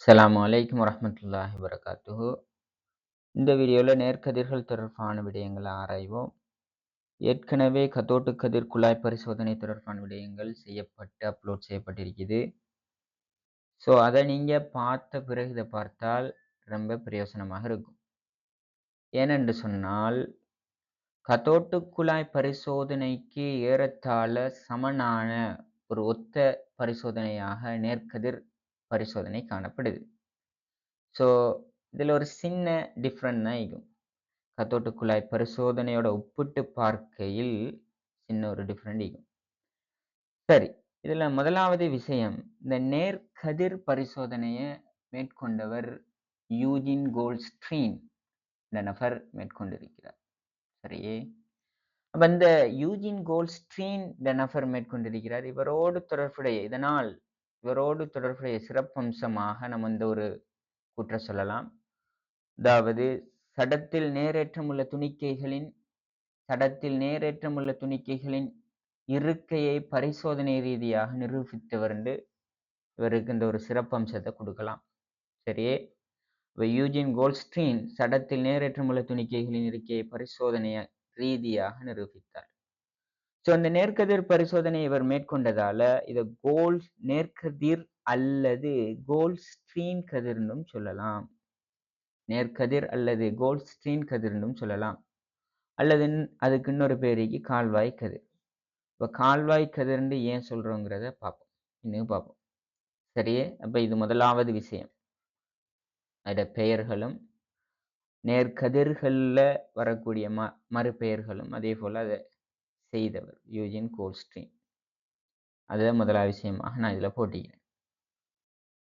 அஸ்ஸலாமு அலைக்கும் வரமத்துல்லாஹி வரகாத்துஹு இந்த வீடியோவில் நேர்கதிர்கள் தொடர்பான விடயங்களை ஆராய்வோம். ஏற்கனவே கத்தோட்டு கதிர் குழாய் பரிசோதனை தொடர்பான விடயங்கள் செய்யப்பட்டு அப்லோட் செய்யப்பட்டிருக்குது. ஸோ அதை நீங்கள் பார்த்த பிறகு இதை பார்த்தால் ரொம்ப பிரயோசனமாக இருக்கும். ஏனென்று சொன்னால் கத்தோட்டு குழாய் பரிசோதனைக்கு ஏறத்தாழ சமனான ஒரு ஒத்த பரிசோதனையாக நேர்க்கதிர் பரிசோதனை காணப்படுது. ஸோ இதில் ஒரு சின்ன டிஃப்ரெண்ட் தான் இருக்கும் கத்தோட்டு குழாய் பரிசோதனையோட ஒப்பிட்டு பார்க்கையில் சின்ன ஒரு டிஃப்ரெண்ட் இருக்கும் சரி இதில் முதலாவது விஷயம் இந்த நேர்கதிர் பரிசோதனையை மேற்கொண்டவர் யூஜின் கோல்ஸ்ட்ரீன் இந்த நபர் மேற்கொண்டிருக்கிறார். சரியே? அப்போ இந்த யூஜின் கோல்ஸ்ட்ரீன் இந்த நபர் மேற்கொண்டிருக்கிறார். இவரோடு தொடர்புடைய இதனால் இவரோடு தொடர்புடைய சிறப்பம்சமாக நம்ம இந்த ஒரு குற்ற சொல்லலாம். அதாவது சடத்தில் நேரேற்றமுள்ள துணிக்கைகளின் சடத்தில் நேரேற்றமுள்ள துணிக்கைகளின் இருக்கையை பரிசோதனை ரீதியாக நிரூபித்தவர் என்று இவருக்கு இந்த ஒரு சிறப்பம்சத்தை கொடுக்கலாம். சரியே இப்போ யூஜின் கோல்ஸ்ட்ரீன் சடத்தில் நேரேற்றமுள்ள துணிக்கைகளின் இருக்கையை பரிசோதனை ரீதியாக நிரூபித்தார். ஸோ அந்த நேர்கதிர் பரிசோதனை இவர் மேற்கொண்டதால இதை கோல் நேர்கதிர் அல்லது கோல் ஸ்ட்ரீன் கதிர்னும் சொல்லலாம். நேர்கதிர் அல்லது கோல் ஸ்ட்ரீன் கதிர்னும் சொல்லலாம். அல்லது அதுக்கு இன்னொரு பேருக்கு கால்வாய் கதிர். இப்போ கால்வாய் கதிர்ன்னு ஏன் சொல்கிறோங்கிறத பார்ப்போம். இன்னும் பார்ப்போம். சரியே அப்போ இது முதலாவது விஷயம். அதோட பெயர்களும் நேர்கதிர்களில் வரக்கூடிய ம மறுபெயர்களும் அதே போல் அதை செய்தவர். Eugene Goldstein. அதுதான் முதலாவது விஷயமாக நான் இதில் போட்டிக்கிறேன்.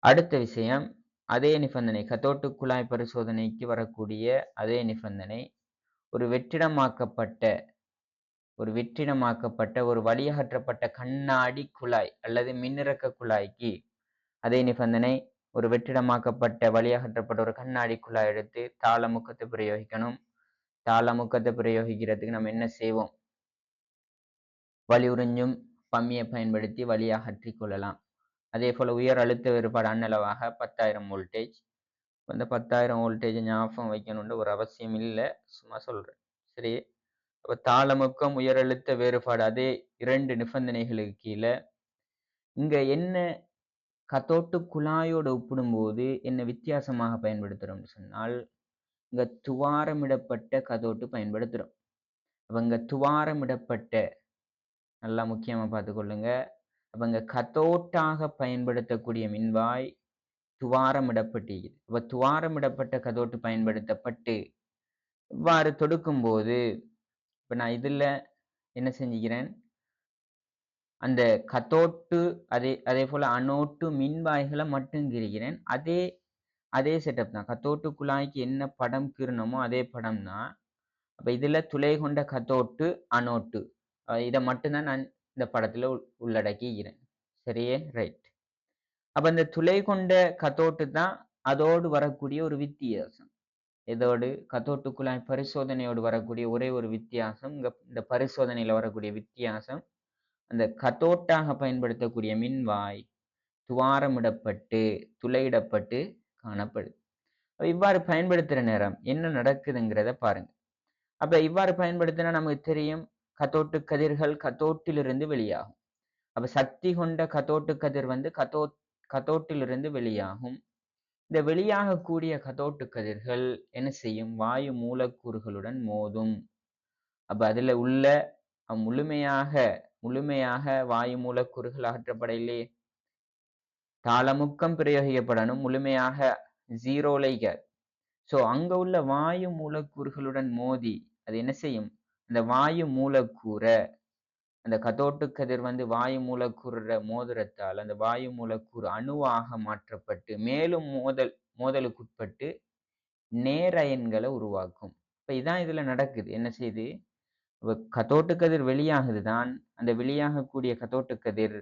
அடுத்த விஷயம் அதே நிபந்தனை கத்தோட்டு குழாய் பரிசோதனைக்கு வரக்கூடிய அதே நிபந்தனை ஒரு வெற்றிடமாக்கப்பட்ட ஒரு வெற்றிடமாக்கப்பட்ட ஒரு வழியகற்றப்பட்ட கண்ணாடி குழாய் அல்லது மின்னிறக்க குழாய்க்கு அதே நிபந்தனை ஒரு வெற்றிடமாக்கப்பட்ட வழியகற்றப்பட்ட ஒரு கண்ணாடி குழாய் எடுத்து தாளமுக்கத்தை பிரயோகிக்கணும். தாளமுக்கத்தை பிரயோகிக்கிறதுக்கு நம்ம என்ன செய்வோம்? வலி உறிஞ்சும் பம்மியை பயன்படுத்தி வழியாக அற்றிக் கொள்ளலாம். அதே போல் உயர் அழுத்த வேறுபாடு அன்னளவாக பத்தாயிரம் வோல்டேஜ். அந்த பத்தாயிரம் வோல்டேஜ் ஞாபகம் வைக்கணுன்ற ஒரு அவசியம் இல்லை. சும்மா சொல்கிறேன் சரி. அப்போ தாளமுக்கம் உயர் அழுத்த வேறுபாடு அதே இரண்டு நிபந்தனைகளுக்கு கீழே. இங்கே என்ன கத்தோட்டு குழாயோடு ஒப்பிடும்போது என்ன வித்தியாசமாக பயன்படுத்துகிறோம்னு சொன்னால் இங்கே துவாரமிடப்பட்ட கதோட்டு பயன்படுத்துகிறோம் அப்போ இங்கே துவாரமிடப்பட்ட நல்லா முக்கியமாக பார்த்துக்கொள்ளுங்க அப்போ இங்கே கதோட்டாக பயன்படுத்தக்கூடிய மின்வாய் துவாரமிடப்பட்டு அப்போ துவாரமிடப்பட்ட கதோட்டு பயன்படுத்தப்பட்டு இவ்வாறு தொடுக்கும்போது இப்போ நான் இதில் என்ன செஞ்சுக்கிறேன்? அந்த கத்தோட்டு அதே அதே போல் அனோட்டு மின்வாய்களை மட்டும் கிரிக்கிறேன் அதே அதே செட்டப் தான். கத்தோட்டு குழாய்க்கு என்ன படம் கீறணுமோ அதே படம் தான் அப்போ இதில் துளை கொண்ட கத்தோட்டு அனோட்டு இதை மட்டும்தான் நான் இந்த படத்தில் உள்ளடக்கிக்கிறேன் சரியே ரைட். அப்போ இந்த துளை கொண்ட கத்தோட்டு தான் அதோடு வரக்கூடிய ஒரு வித்தியாசம். இதோடு கத்தோட்டுக்குழாய் பரிசோதனையோடு வரக்கூடிய ஒரே ஒரு வித்தியாசம். இங்கே இந்த பரிசோதனையில் வரக்கூடிய வித்தியாசம் அந்த கத்தோட்டாக பயன்படுத்தக்கூடிய மின்வாய் துவாரமிடப்பட்டு துளையிடப்பட்டு காணப்படுது. இவ்வாறு பயன்படுத்துகிற நேரம் என்ன நடக்குதுங்கிறத பாருங்க. அப்போ இவ்வாறு பயன்படுத்தினா நமக்கு தெரியும் கத்தோட்டு கதிர்கள் கத்தோட்டிலிருந்து வெளியாகும். அப்ப சக்தி கொண்ட கத்தோட்டு கதிர் வந்து கத்தோ கத்தோட்டிலிருந்து வெளியாகும். இந்த வெளியாகக்கூடிய கத்தோட்டு கதிர்கள் என்ன செய்யும்? வாயு மூலக்கூறுகளுடன் மோதும். அப்ப அதுல உள்ள முழுமையாக முழுமையாக வாயு மூலக்கூறுகள் அகற்றப்படையிலே தாளமுக்கம் பிரயோகிக்கப்படணும். முழுமையாக ஜீரோலைக ஸோ அங்க உள்ள வாயு மூலக்கூறுகளுடன் மோதி அது என்ன செய்யும்? அந்த வாயு மூலக்கூறை அந்த கதோட்டு கதிர் வந்து வாயு மூலக்கூற மோதிரத்தால் அந்த வாயு மூலக்கூறு அணுவாக மாற்றப்பட்டு மேலும் மோதல் மோதலுக்குட்பட்டு நேரயன்களை உருவாக்கும். இப்போ இதான் இதில் நடக்குது. என்ன செய்யுது கத்தோட்டு கதிர் வெளியாகுது தான். அந்த வெளியாகக்கூடிய கதோட்டு கதிர்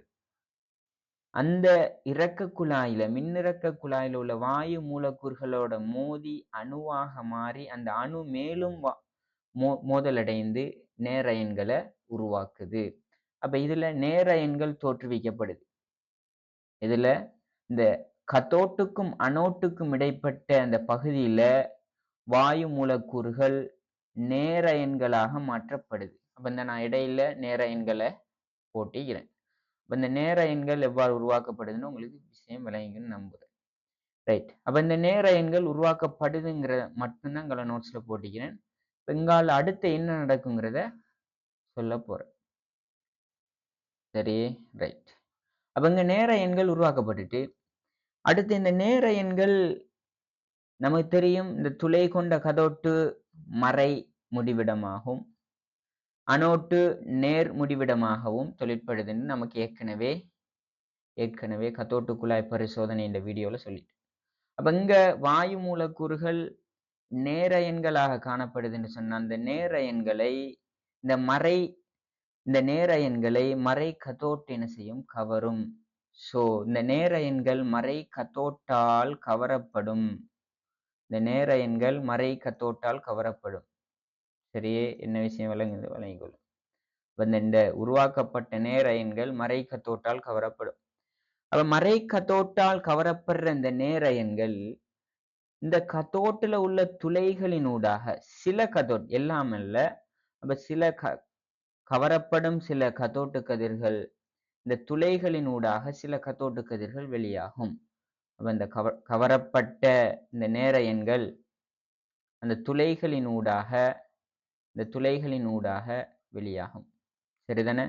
அந்த இறக்க குழாயில மின்னிறக்க குழாயில உள்ள வாயு மூலக்கூறுகளோட மோதி அணுவாக மாறி அந்த அணு மேலும் மோ மோதலடைந்து நேரயன்களை உருவாக்குது. அப்ப இதுல நேரயன்கள் தோற்றுவிக்கப்படுது. இதுல இந்த கத்தோட்டுக்கும் அனோட்டுக்கும் இடைப்பட்ட அந்த பகுதியில வாயு மூலக்கூறுகள் நேரயன்களாக மாற்றப்படுது. அப்ப இந்த நான் இடையில நேரயன்களை போட்டிக்கிறேன். அப்ப இந்த நேரயன்கள் எவ்வாறு உருவாக்கப்படுதுன்னு உங்களுக்கு விஷயம் விளங்குன்னு நம்புறேன். ரைட் அப்ப இந்த நேர உருவாக்கப்படுதுங்கிற மட்டும்தான் உங்களை நோட்ஸ்ல போட்டிக்கிறேன். பெங்கால் அடுத்து என்ன நடக்குங்கிறத சொல்ல போறேன். சரி ரைட் அப்ப இங்க நேர எண்கள் உருவாக்கப்பட்டுட்டு அடுத்து இந்த நேர எண்கள் நமக்கு தெரியும் இந்த துளை கொண்ட கதோட்டு மறை முடிவிடமாகும். அனோட்டு நேர் முடிவிடமாகவும் தொழிற்படுதுன்னு நமக்கு ஏற்கனவே ஏற்கனவே கத்தோட்டு குழாய் பரிசோதனை இந்த வீடியோவில் சொல்லிட்டு. அப்போ இங்க வாயு மூலக்கூறுகள் நேர எண்களாக காணப்படுதுன்னு சொன்ன அந்த நேர எண்களை இந்த மறை இந்த நேர எண்களை மறை கதோட்டு என்ன செய்யும்? கவரும். ஸோ இந்த நேர எண்கள் மறை கத்தோட்டால் கவரப்படும். இந்த நேர எண்கள் மறை கத்தோட்டால் கவரப்படும். சரியே என்ன விஷயம் விளங்குது? வழங்கிக்கொள்ளும் இப்ப இந்த- இந்த உருவாக்கப்பட்ட நேர எண்கள் மறை கத்தோட்டால் கவரப்படும். அப்ப மறை கத்தோட்டால் கவரப்படுற இந்த நேர எண்கள் இந்த கதோட்டில் உள்ள துளைகளினூடாக சில கதோட் எல்லாம் இல்லை அப்ப சில க கவரப்படும் சில கதோட்டு கதிர்கள் இந்த துளைகளினூடாக சில கத்தோட்டு கதிர்கள் வெளியாகும். அப்ப இந்த கவ கவரப்பட்ட இந்த நேர எண்கள் அந்த துளைகளினூடாக இந்த துளைகளினூடாக வெளியாகும். சரிதானே?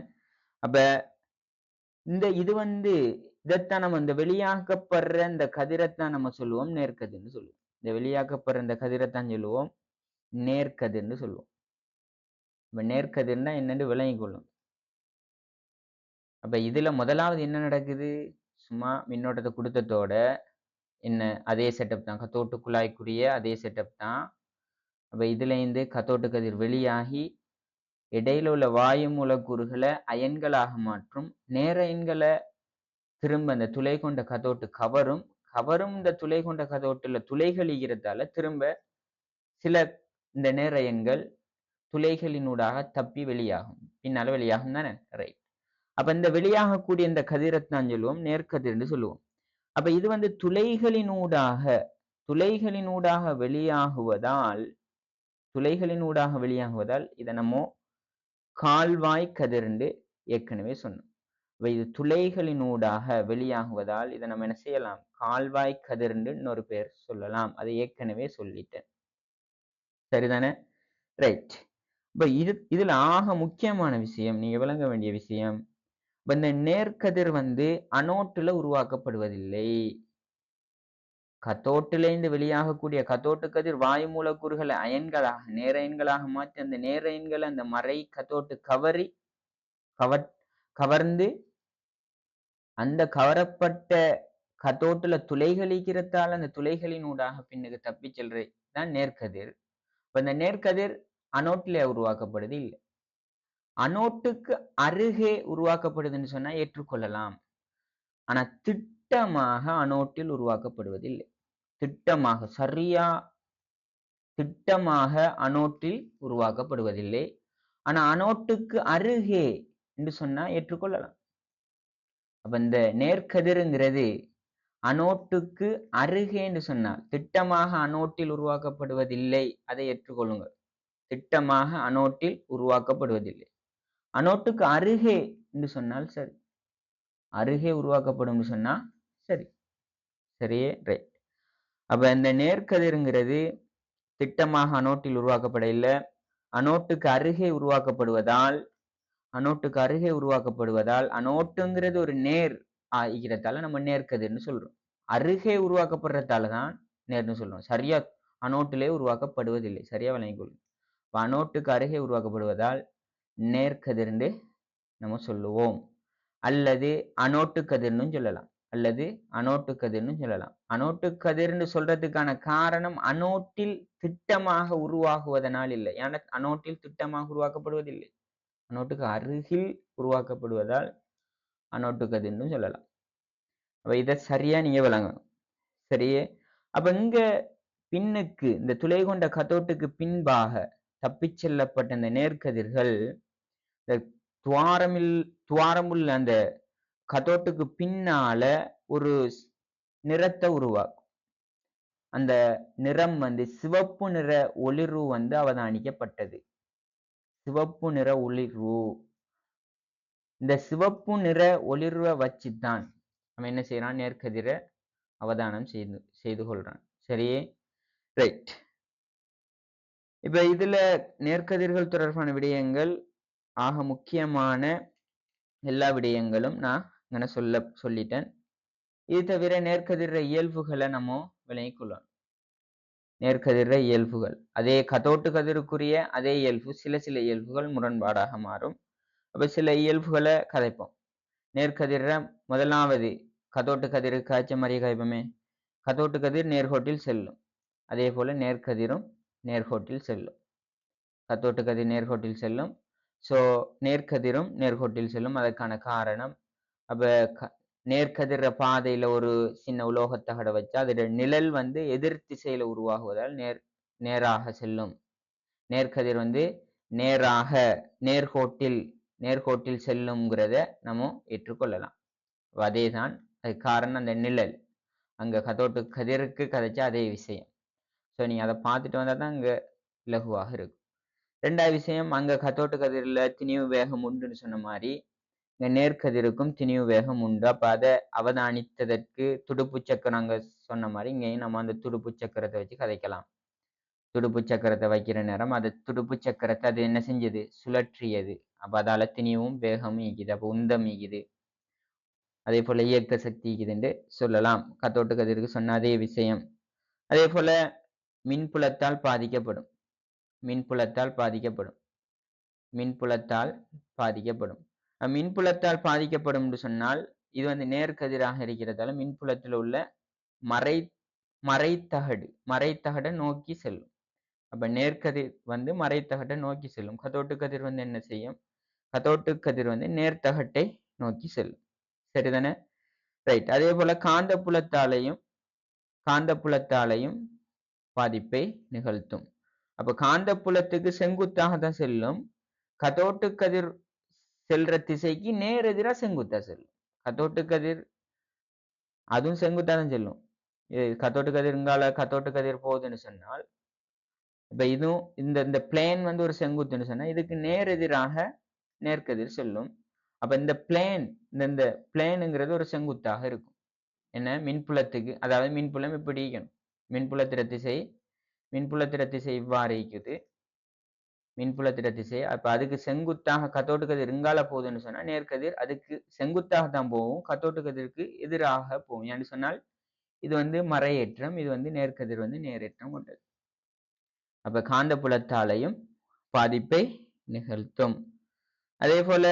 அப்ப இந்த இது வந்து இதைத்தான் நம்ம இந்த வெளியாக்கப்படுற இந்த கதிரைத்தான் நம்ம சொல்லுவோம் நேர்கதின்னு சொல்லுவோம். இந்த வெளியாக்கப்படுற இந்த கதிரைத்தான் சொல்லுவோம். நேர்கதிர்னு சொல்லுவோம். இப்ப நேர்கதிர்னா என்னன்னு விளங்கிக் கொள்ளும். அப்ப இதுல முதலாவது என்ன நடக்குது? சும்மா மின்னோட்டத்தை கொடுத்ததோட என்ன? அதே செட்டப் தான். கத்தோட்டு குழாய்க்குரிய அதே செட்டப் தான். அப்ப இதுல இருந்து கத்தோட்டு கதிர் வெளியாகி இடையில உள்ள வாயு மூலக்கூறுகளை அயன்களாக மாற்றும். நேர எண்களை திரும்ப அந்த துளை கொண்ட கதோட்டு கவரும் கவரும் இந்த துளை கொண்ட கதோட்டுல துளைகள் ஈகிறதால திரும்ப சில இந்த நேர துளைகளினூடாக தப்பி வெளியாகும். பின்னால வெளியாகும் தானே? ரைட் அப்ப இந்த வெளியாகக்கூடிய இந்த கதிரைத்தான் சொல்லுவோம் நேர்கதிர்னு சொல்லுவோம். அப்ப இது வந்து துளைகளினூடாக துளைகளினூடாக வெளியாகுவதால் துளைகளினூடாக வெளியாகுவதால் இதை நம்ம கால்வாய் கதிர்ண்டு ஏற்கனவே சொன்னோம். இது துளைகளினூடாக வெளியாகுவதால் இதை நம்ம என்ன செய்யலாம்? கால்வாய் கதிர்ன்னு இன்னொரு பேர் சொல்லலாம். அதை ஏற்கனவே சொல்லிட்டேன். சரிதானே? ரைட் இப்ப இது இதுல ஆக முக்கியமான விஷயம் நீங்க விளங்க வேண்டிய விஷயம் இப்ப இந்த நேர்கதிர் வந்து அனோட்டுல உருவாக்கப்படுவதில்லை. கத்தோட்டிலிருந்து வெளியாகக்கூடிய கத்தோட்டு கதிர் வாயு மூலக்கூறுகளை அயன்களாக நேரயன்களாக மாற்றி அந்த நேரயன்களை அந்த மறை கத்தோட்டு கவரி கவர் கவர்ந்து அந்த கவரப்பட்ட கத்தோட்டுல துளைகள் ஈக்கிறதால அந்த துளைகளின் ஊடாக பின்னுக்கு தப்பி செல்றது தான் நேர்கதிர். இப்ப இந்த நேர்கதிர் அனோட்டிலே உருவாக்கப்படுது இல்லை? அனோட்டுக்கு அருகே உருவாக்கப்படுதுன்னு சொன்னா ஏற்றுக்கொள்ளலாம். ஆனா திட்டமாக அனோட்டில் உருவாக்கப்படுவதில்லை திட்டமாக சரியா திட்டமாக அனோட்டில் உருவாக்கப்படுவதில்லை ஆனா அனோட்டுக்கு அருகே என்று சொன்னா ஏற்றுக்கொள்ளலாம். அப்ப இந்த நேர்கதிருங்கிறது அனோட்டுக்கு அருகே என்று சொன்னால் திட்டமாக அனோட்டில் உருவாக்கப்படுவதில்லை அதை ஏற்றுக்கொள்ளுங்கள். திட்டமாக அனோட்டில் உருவாக்கப்படுவதில்லை. அனோட்டுக்கு அருகே என்று சொன்னால் சரி. அருகே உருவாக்கப்படும் சொன்னா சரி. சரியே ரைட் அப்ப இந்த நேர்கதிருங்கிறது திட்டமாக அனோட்டில் உருவாக்கப்பட இல்லை. அனோட்டுக்கு அருகே உருவாக்கப்படுவதால் அனோட்டுக்கு அருகே உருவாக்கப்படுவதால் அனோட்டுங்கிறது ஒரு நேர் ஆகிறதால நம்ம நேர்கதிர்னு சொல்றோம். அருகே உருவாக்கப்படுறதால தான் நேர்னு சொல்றோம். சரியா அனோட்டிலே உருவாக்கப்படுவதில்லை. சரியா விளங்கிக்கொள்ளும் இப்ப அனோட்டுக்கு அருகே உருவாக்கப்படுவதால் நேர்கதிர்ந்து நம்ம சொல்லுவோம். அல்லது அனோட்டு கதிர்னு சொல்லலாம். அல்லது அனோட்டு கதிர்னு சொல்லலாம். அனோட்டு கதிர்னு சொல்றதுக்கான காரணம் அனோட்டில் திட்டமாக உருவாகுவதனால் இல்லை. ஏன்னா அனோட்டில் திட்டமாக உருவாக்கப்படுவதில்லை. அனோட்டுக்கு அருகில் உருவாக்கப்படுவதால் அனோட்டுக்கதுன்னு சொல்லலாம். அப்போ இதை சரியா நீங்கள் விளங்கணும். சரியே? அப்போ இங்க பின்னுக்கு இந்த துளை கொண்ட கத்தோட்டுக்கு பின்பாக தப்பிச் செல்லப்பட்ட இந்த நேர்கதிர்கள் இந்த துவாரமில் துவாரமுள்ள அந்த கதோட்டுக்கு பின்னால ஒரு நிறத்தை உருவாக்கும். அந்த நிறம் வந்து சிவப்பு நிற ஒளிர்வு வந்து அவதானிக்கப்பட்டது. சிவப்பு நிற ஒளிர்வு. இந்த சிவப்பு நிற ஒளிர்வை வச்சுதான் அவன் என்ன செய்யறான் நேர்கதிர அவதானம் செய்து செய்து கொள்றான். சரியே ரைட் இப்ப இதுல நேர்கதிர்கள் தொடர்பான விடயங்கள் ஆக முக்கியமான எல்லா விடயங்களும் நான் இங்கே சொல்ல சொல்லிட்டேன். இது தவிர நேர்கதிர இயல்புகளை நம்ம விளங்கிக்கொள்ளணும் நேர்கதிர இயல்புகள். அதே கதோட்டு கதிருக்குரிய அதே இயல்பு சில சில இயல்புகள் முரண்பாடாக மாறும். அப்ப சில இயல்புகளை கதைப்போம். நேர்கதிர முதலாவது கதோட்டு கதிர் காய்ச்ச மாதிரியே காய்ப்போமே கதோட்டு கதிர் நேர்கோட்டில் செல்லும். அதே போல நேர்கதிரும் நேர்கோட்டில் செல்லும். கத்தோட்டு கதிர் நேர்கோட்டில் செல்லும். ஸோ நேர்கதிரும் நேர்கோட்டில் செல்லும். அதற்கான காரணம் அப்ப க- நேர்கதிர பாதையில ஒரு சின்ன உலோகத்தகடை வச்சா அதோட நிழல் வந்து எதிர் திசையில உருவாகுவதால் நேர் நேராக செல்லும். நேர்கதிர் வந்து நேராக நேர்கோட்டில் நேர்கோட்டில் செல்லுங்கிறத நம்ம ஏற்றுக்கொள்ளலாம். அப்ப அதேதான் அது காரணம் அந்த நிழல். அங்கே கதோட்டு கதிருக்கு கதைச்சா அதே விஷயம். ஸோ நீங்கள் அதை பார்த்துட்டு வந்தால் தான் அங்கே இலகுவாக இருக்கும். ரெண்டாவது விஷயம் அங்கே கத்தோட்டு கதிரில் திணிவு வேகம் உண்டுன்னு சொன்ன மாதிரி இங்கே நேர்கதிருக்கும் திணிவு வேகம் உண்டு. அப்போ அதை அவதானித்ததற்கு துடுப்பு சக்கரம் அங்கே சொன்ன மாதிரி இங்கேயும் நம்ம அந்த துடுப்பு சக்கரத்தை வச்சு கதைக்கலாம். துடுப்பு சக்கரத்தை வைக்கிற நேரம் அது துடுப்பு சக்கரத்தை அது என்ன செஞ்சது? சுழற்றியது. அப்ப அதால திணிவும் வேகமும் ஈக்குது அப்ப உந்தம் ஈக்குது அதே போல இயக்க சக்தி ஈக்குதுன்னு சொல்லலாம். கத்தோட்டு கதிருக்கு சொன்ன அதே விஷயம். அதே போல மின்புலத்தால் பாதிக்கப்படும். மின்புலத்தால் பாதிக்கப்படும். மின்புலத்தால் பாதிக்கப்படும். மின்புலத்தால் பாதிக்கப்படும் என்று சொன்னால் இது வந்து நேர்கதிராக இருக்கிறதால மின்புலத்தில் உள்ள மறை மறைத்தகடு மறைத்தகடை நோக்கி செல்லும். அப்ப நேர்கதிர் வந்து மறைத்தகட்டை நோக்கி செல்லும். கதோட்டு கதிர் வந்து என்ன செய்யும்? கதோட்டு கதிர் வந்து நேர்த்தகட்டை நோக்கி செல்லும் சரிதானே? ரைட் அதே போல காந்தப்புலத்தாலையும் காந்தப்புலத்தாலையும் பாதிப்பை நிகழ்த்தும். அப்ப காந்தப்புலத்துக்கு செங்குத்தாக தான் செல்லும். கதோட்டு கதிர் செல்ற திசைக்கு நேரெதிரா செங்குத்தா செல்லும். கதோட்டு கதிர் அதுவும் செங்குத்தா தான் செல்லும். இது கத்தோட்டு கதிர்ங்கால கத்தோட்டு கதிர் போகுதுன்னு சொன்னால் இப்ப இதுவும் இந்த இந்த பிளேன் வந்து ஒரு செங்குத்துன்னு சொன்னா இதுக்கு நேரெதிராக நேர்கதிர் செல்லும். அப்ப இந்த பிளேன் இந்த இந்த பிளேனுங்கிறது ஒரு செங்குத்தாக இருக்கும். என்ன? மின்புலத்துக்கு அதாவது மின்புலம் இப்படி ஈக்கணும் மின்புலத்திற திசை மின்புலத்திற திசை இவ்வாறு ஈக்குது மின்புலத்திர திசை அப்ப அதுக்கு செங்குத்தாக கத்தோட்டு கதிர் இங்கால போகுதுன்னு சொன்னா நேர்கதிர் அதுக்கு செங்குத்தாக தான் போகும். கத்தோட்டு கதிருக்கு எதிராக போகும். ஏன்னு சொன்னால் இது வந்து மறையேற்றம் இது வந்து நேர்கதிர் வந்து நேரேற்றம் கொண்டது. அப்ப காந்தப்புலத்தாலையும் பாதிப்பை நிகழ்த்தும். அதே போல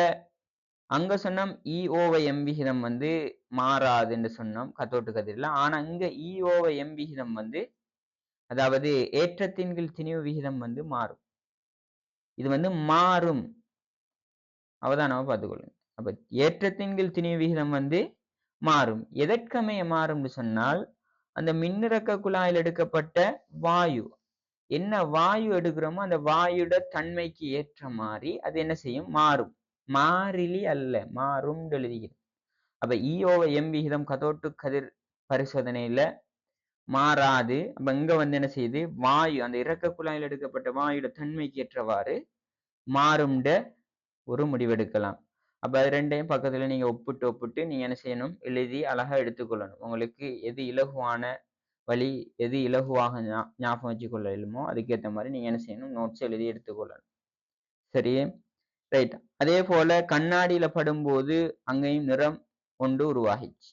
அங்க சொன்னோம் இஓவை எம் விகிதம் வந்து மாறாதுன்னு சொன்னோம் கத்தோட்டு கதிரில். ஆனா இங்க இஓவை எம் விகிதம் வந்து அதாவது ஏற்றத்தின் கீழ் திணிவு விகிதம் வந்து மாறும். இது வந்து மாறும். அவதானமா பார்த்துக்கொள்ளுங்க. அப்ப ஏற்றத்தின் கீழ் திணிவு விகிதம் வந்து மாறும். எதற்கமைய மாறும்னு சொன்னால் அந்த மின்னிறக்க குழாயில் எடுக்கப்பட்ட வாயு என்ன வாயு எடுக்கிறோமோ அந்த வாயுட தன்மைக்கு ஏற்ற மாதிரி அது என்ன செய்யும்? மாறும். மாறிலி அல்ல மாறும் எழுதுகிறது. அப்ப இஓவை எம் விகிதம் கதோட்டு கதிர் பரிசோதனையில மாறாது. அப்ப இங்க வந்து என்ன செய்யுது வாயு அந்த இறக்க குழாயில் எடுக்கப்பட்ட வாயுட தன்மைக்கு ஏற்றவாறு மாறும்ட ஒரு முடிவெடுக்கலாம். அப்ப அது ரெண்டையும் பக்கத்துல நீங்க ஒப்பிட்டு ஒப்பிட்டு நீங்க என்ன செய்யணும்? எழுதி அழகா எடுத்துக்கொள்ளணும். உங்களுக்கு எது இலகுவான வழி எது இலகுவாக ஞாபகம் வச்சுக்கொள்ள இயலுமோ அதுக்கேற்ற மாதிரி நீங்க என்ன செய்யணும்? நோட்ஸ் எழுதி எடுத்துக்கொள்ளணும். சரி? ரைட் அதே போல கண்ணாடியில படும்போது அங்கேயும் நிறம் ஒன்று உருவாகிச்சு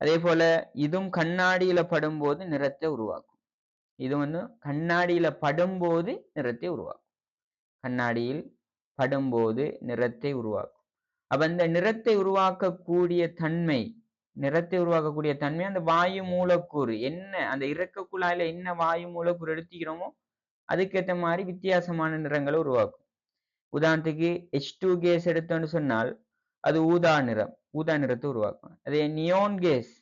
அதே போல இதுவும் கண்ணாடியில படும்போது நிறத்தை உருவாக்கும். இது வந்து கண்ணாடியில படும்போது நிறத்தை உருவாக்கும். கண்ணாடியில் படும்போது நிறத்தை உருவாக்கும். அப்ப இந்த நிறத்தை உருவாக்கக்கூடிய தன்மை நிறத்தை உருவாக்கக்கூடிய தன்மை அந்த வாயு மூலக்கூறு. என்ன அந்த இறக்க குழாயில என்ன வாயு மூலக்கூறு எடுத்துக்கிறோமோ அதுக்கேற்ற மாதிரி வித்தியாசமான நிறங்களை உருவாக்கும். உதாரணத்துக்கு எச் டூ கேஸ் எடுத்தோம்னு சொன்னால் அது ஊதா நிறம். ஊதா நிறத்தை உருவாக்கும். அதே நியோன் கேஸ்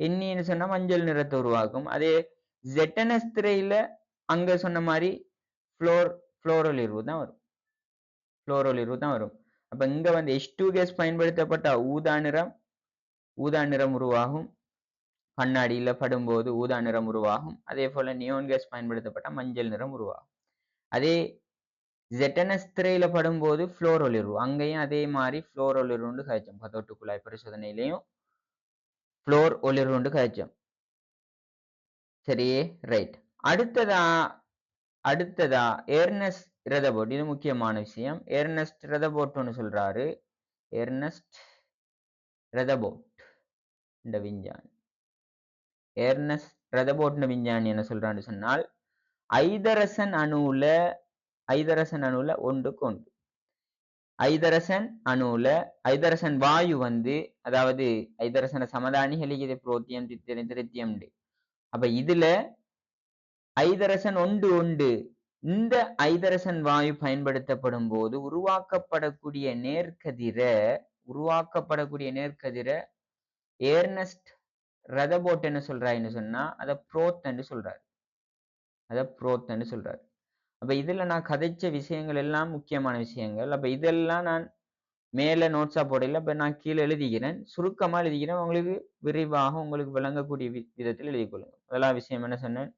என்னன்னு சொன்னா மஞ்சள் நிறத்தை உருவாக்கும். அதே ஜெட்டனஸ் திரையில அங்க சொன்ன மாதிரி ஃப்ளோர் ஃப்ளோரொலிர்வு தான் வரும். ஃப்ளோரொலிர்வு தான் வரும். அப்ப இங்க வந்து எச் டூ கேஸ் பயன்படுத்தப்பட்ட ஊதா நிறம் ஊதா நிறம் உருவாகும். கண்ணாடியில் படும்போது ஊதா நிறம் உருவாகும். அதே போல நியோன் கேஸ் பயன்படுத்தப்பட்ட மஞ்சள் நிறம் உருவாகும். அதே ஜெட்டனஸ் திரையில படும்போது ஃப்ளோர் ஒளிர்வு அங்கேயும் அதே மாதிரி ஃப்ளோர் ஒளிர்வுண்டு காய்ச்சோம். கதோட்டு குழாய் பரிசோதனையிலையும் ஃப்ளோர் ஒளிர்வுண்டு கழிச்சோம் சரியே ரைட் அடுத்ததா அடுத்ததா ஏர்னஸ் ரதபோட் இது முக்கியமான விஷயம். ஏர்னஸ்ட் ரதபோட்னு சொல்றாரு. ஏர்னஸ்ட் ரதபோட் இந்த விஞ்ஞானி. ஏர்னஸ் ரதபோட்ன விஞ்ஞானி என்ன சொல்றான்னு சொன்னால் ஐதரசன் அணுல ஐதரசன் அணுல ஒன்றுக்கு ஒன்று. ஐதரசன் அணுல ஐதரசன் வாயு வந்து அதாவது ஐதரசன சமதானி ஹெலிகிது புரோத்தியம் தித்திரம் திருத்தியம் அப்ப இதுல ஐதரசன் ஒன்று உண்டு. இந்த ஐதரசன் வாயு பயன்படுத்தப்படும் போது உருவாக்கப்படக்கூடிய நேர்கதிர உருவாக்கப்படக்கூடிய நேர்கதிர ஏர்னஸ்ட் ரதபோட் என்ன சொல்றாருன்னு சொன்னா அதை புரோத் சொல்றாரு. அதை புரோத் சொல்றாரு. அப்ப இதுல நான் கதைச்ச விஷயங்கள் எல்லாம் முக்கியமான விஷயங்கள். அப்ப இதெல்லாம் நான் மேல நோட்ஸா போடல. இப்ப நான் கீழே எழுதிக்கிறேன் சுருக்கமா எழுதிக்கிறேன் உங்களுக்கு விரிவாக உங்களுக்கு விளங்கக்கூடிய விதத்தில் எழுதிக் கொள்ளுங்க விஷயம் என்ன சொன்னேன்?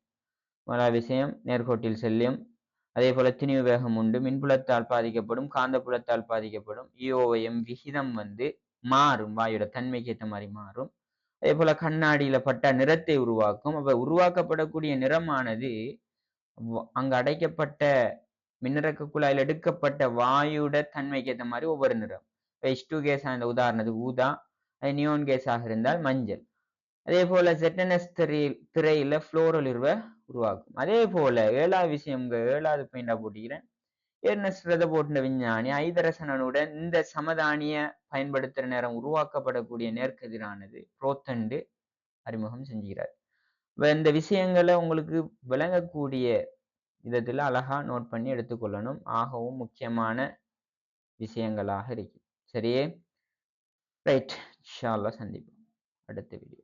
முதலாவது விஷயம் நேர்கோட்டில் செல்லும். அதே போல திணிவு வேகம் உண்டு. மின்புலத்தால் பாதிக்கப்படும். காந்தப்புலத்தால் பாதிக்கப்படும். இஓஎம் விகிதம் வந்து மாறும் வாயோட தன்மைக்கு ஏற்ற மாதிரி மாறும். அதே போல கண்ணாடியில பட்ட நிறத்தை உருவாக்கும். அப்ப உருவாக்கப்படக்கூடிய நிறமானது அங்க அடைக்கப்பட்ட மின்னிறக்க குழாயில் எடுக்கப்பட்ட வாயுட தன்மைக்கு ஏற்ற மாதிரி ஒவ்வொரு நிறம். எச் டூ கேஸ் அந்த உதாரணத்துக்கு ஊதா அது நியோன் கேஸாக இருந்தால் மஞ்சள். அதே போல செட்டனஸ் திரையில் திரையில ஃப்ளோரொலிர்வை உருவாக்கும். அதே போல ஏழாவது விஷயம் இங்க ஏழாவது பெயிண்டா போட்டிக்கிறேன் ஏர்னஸ் ரத போட்டின விஞ்ஞானி ஐதரசனனுடன் இந்த சமதானிய பயன்படுத்துகிற நேரம் உருவாக்கப்படக்கூடிய நேர்க்கதிரானது புரோத்தண்டு அறிமுகம் செஞ்சுக்கிறார் இப்போ இந்த விஷயங்களை உங்களுக்கு விளங்கக்கூடிய விதத்தில் அழகா நோட் பண்ணி எடுத்துக்கொள்ளணும். ஆகவும் முக்கியமான விஷயங்களாக இருக்கு. சரியே? ரைட் இன்ஷா சந்திப்போம். அடுத்த வீடியோ